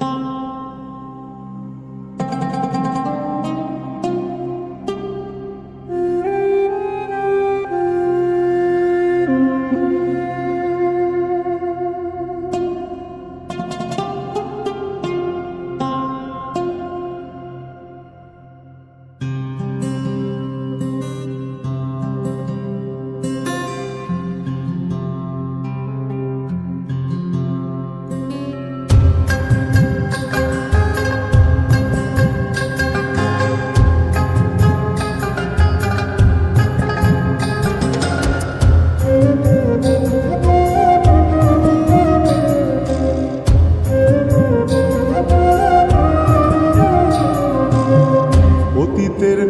অতীতের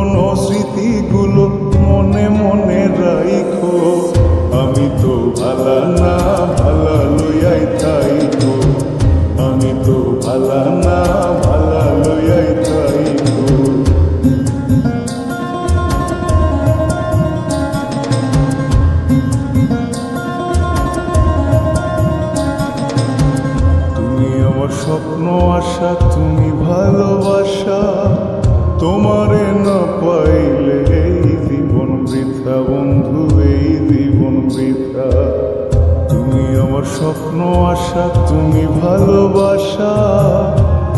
পুরনো স্মৃতিগুলো মনে মনে রাইখো। আমি তো ভালা না, ভালা লইয়াই থাইকো আমি তো ভালা না, ভালা লইয়াই থাইকো তুমি আমার স্বপ্ন আশা, তুমি ভালোবাসা। তোমারে না পাইলে এই জীবন বৃথা, বন্ধু, এই জীবন বৃথা। তুমি আমার স্বপ্ন, আশা, তুমি ভালোবাসা।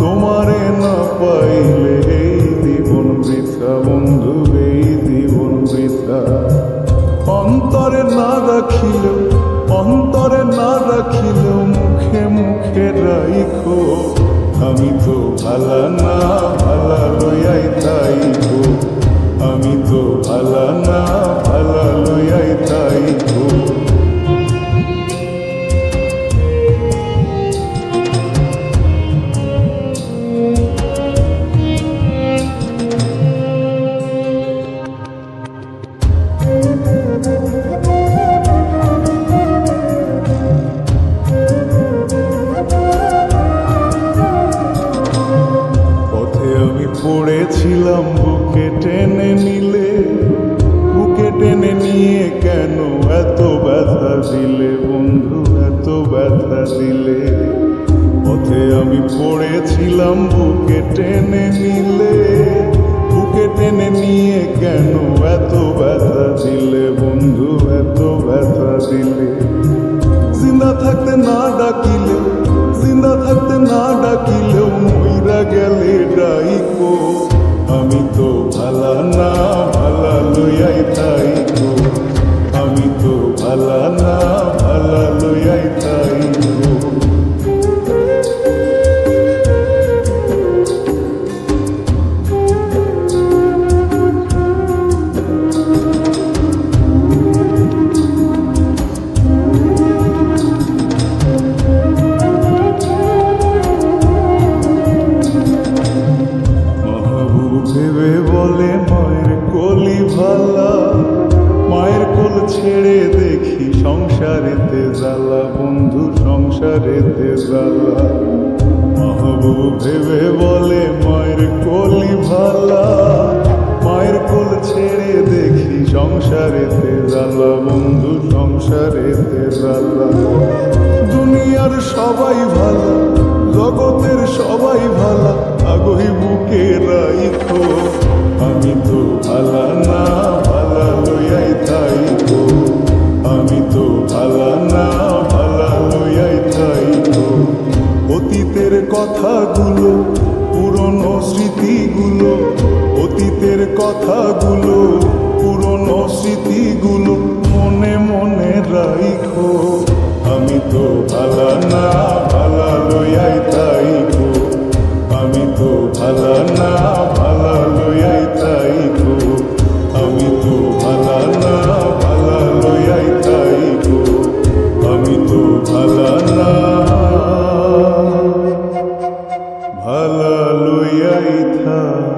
তোমারে না পাইলে এই জীবন বৃথা, বন্ধু, এই জীবন বৃথা। অন্তরে না রাখিলেও, অন্তরে না রাখিল মুখে মুখে রাইখো। আমি তো ভালা না পড়েছিলাম বুকে টেনে নিলে, বুকে টেনে নিয়ে কেন এত ব্যথা দিলে বন্ধু, এত ব্যথা দিলে? জিন্দা থাকতে না ডাকিলেও ছেড়ে দেখি সংসারেতে জ্বালা, বন্ধু সংসারেতে জ্বালা। মাহবুব ভেবে বলে, মায়ের কলি ভালা। মায়ের কোল ছেড়ে দেখি সংসারেতে জ্বালা, বন্ধু সংসারেতে জ্বালা। দুনিয়ার সবাই ভালো, জগতের সবাই ভালা, আগই বুকে রাইখো। আমি তো ভালা না। অতীতের কথাগুলো, পুরনো স্মৃতিগুলো মনে মনে রাইখো। আমি তো ভালা না, ভালা লইয়াই তাইকো। আমি তো ভালা না, ভালা লইয়াই তাইকো। আমি তো ভালা না, ভালা লইয়াই তাইকো। আমি তো ভালা না, ভালা লইয়াই থাই